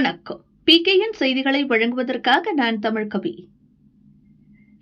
வணக்கம். பிகேஎன் செய்திகளை வழங்குவதற்காக நான் தமிழ் கவி.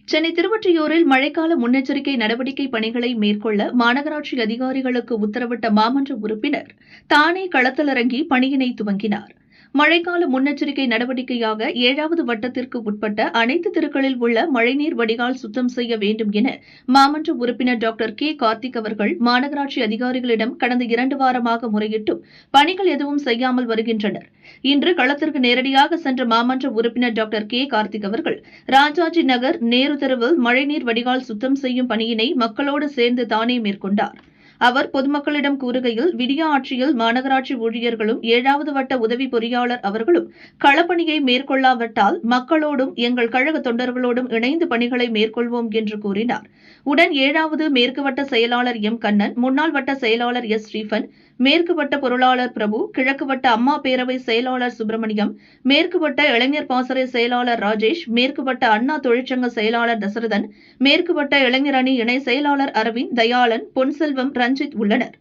சென்னை திருவொற்றியூரில் மழைக்கால முன்னெச்சரிக்கை நடவடிக்கை பணிகளை மேற்கொள்ள மாநகராட்சி அதிகாரிகளுக்கு உத்தரவிட்ட மாமன்ற உறுப்பினர் தானே களத்திலிறங்கி பணியினை துவங்கினார். மழைக்கால முன்னெச்சரிக்கை நடவடிக்கையாக ஏழாவது வட்டத்திற்கு உட்பட்ட அனைத்து தெருக்களில் உள்ள மழைநீர் வடிகால் சுத்தம் செய்ய வேண்டும் என மாமன்ற உறுப்பினர் டாக்டர் கே. கார்த்திக் அவர்கள் மாநகராட்சி அதிகாரிகளிடம் கடந்த இரண்டு வாரமாக முறையிட்டும் பணிகள் எதுவும் செய்யாமல் வருகின்றனர். இன்று களத்திற்கு நேரடியாக சென்ற மாமன்ற உறுப்பினர் டாக்டர் கே. கார்த்திக் அவர்கள் ராஜாஜி நகர் நேரு தெருவில் மழைநீர் வடிகால் சுத்தம் செய்யும் பணியினை மக்களோடு சேர்ந்து தானே மேற்கொண்டார். அவர் பொதுமக்களிடம் கூறுகையில் விடியா ஆட்சியில் மாநகராட்சி ஊழியர்களும் ஏழாவது வட்ட உதவி பொறியாளர் அவர்களும் களப்பணியை மேற்கொள்ளாவிட்டால் மக்களோடும் எங்கள் கழக தொண்டர்களோடும் இணைந்து பணிகளை மேற்கொள்வோம் என்று கூறினார். உடன் ஏழாவது மேற்கு வட்ட செயலாளர் எம். கண்ணன் முன்னாள் வட்ட செயலாளர் எஸ். ஸ்ரீபன் மேற்கு வட்ட பொருளாளர் பிரபு கிழக்கு வட்ட அம்மா பேரவை செயலாளர் சுப்பிரமணியம் மேற்கு வட்ட இளைஞர் பாசறை செயலாளர் ராஜேஷ் மேற்கு வட்ட அண்ணா தொழிற்சங்க செயலாளர் தசரதன் மேற்கு வட்ட இளைஞர் அணி இணை செயலாளர் அரவிந்த் தயாளன் பொன்செல்வம் ரஞ்சித் உள்ளனர்.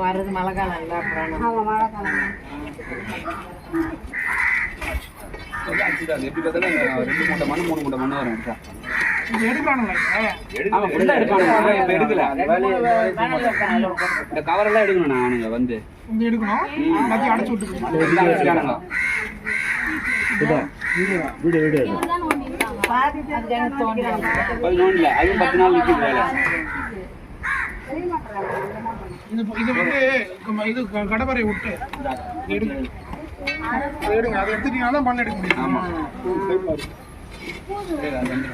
வர்றது மழை காலம் இல்லை அப்புறம் ஆமாம் மழை காலம் ஆக்சிடென்ட் எப்படி பார்த்தாலும் ரெண்டு மூட்டை மண் மூணு மூட்டை மண் வரும் இந்த கவர் எல்லாம் எடுக்கணும். நான் அவனுங்க வந்து அதுவும் பத்து நாள் வேலை. இது இது வந்து இது க- கடவரை விட்டு எடுங்க எடுங்க அதை எடுத்துட்டீங்கன்னா தான் பண்ண எடுக்க முடியும் ஆமா சரி, அது வந்து.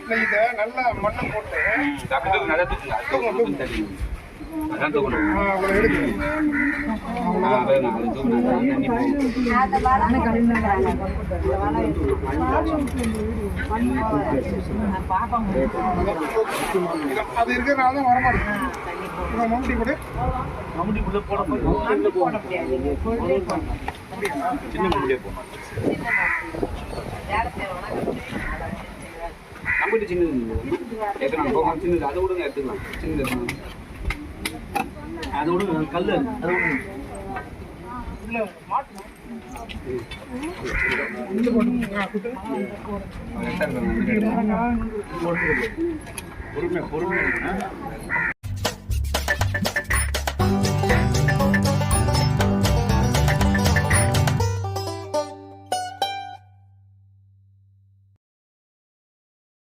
இல்லை இதை நல்லா மண்ணை போட்டு நல்லா தூக்குங்க. அது தூக்கு, தூக்கு, தூக்கு. அதான் தூக்கணும். அது தூக்கணும். அதான் தண்ணி போகும். அது இருக்கிறனால தான் வரமாட்டேங்குது இவன் மம்முட்டி கூட நம்மகிட்ட சின்னது போங்க, சின்னது. அதை விடுங்க, எடுத்துக்கலாம். சின்னது. அதை விடுங்க, கல்லு. அதை விடுங்க. பொறுமை பொறுமை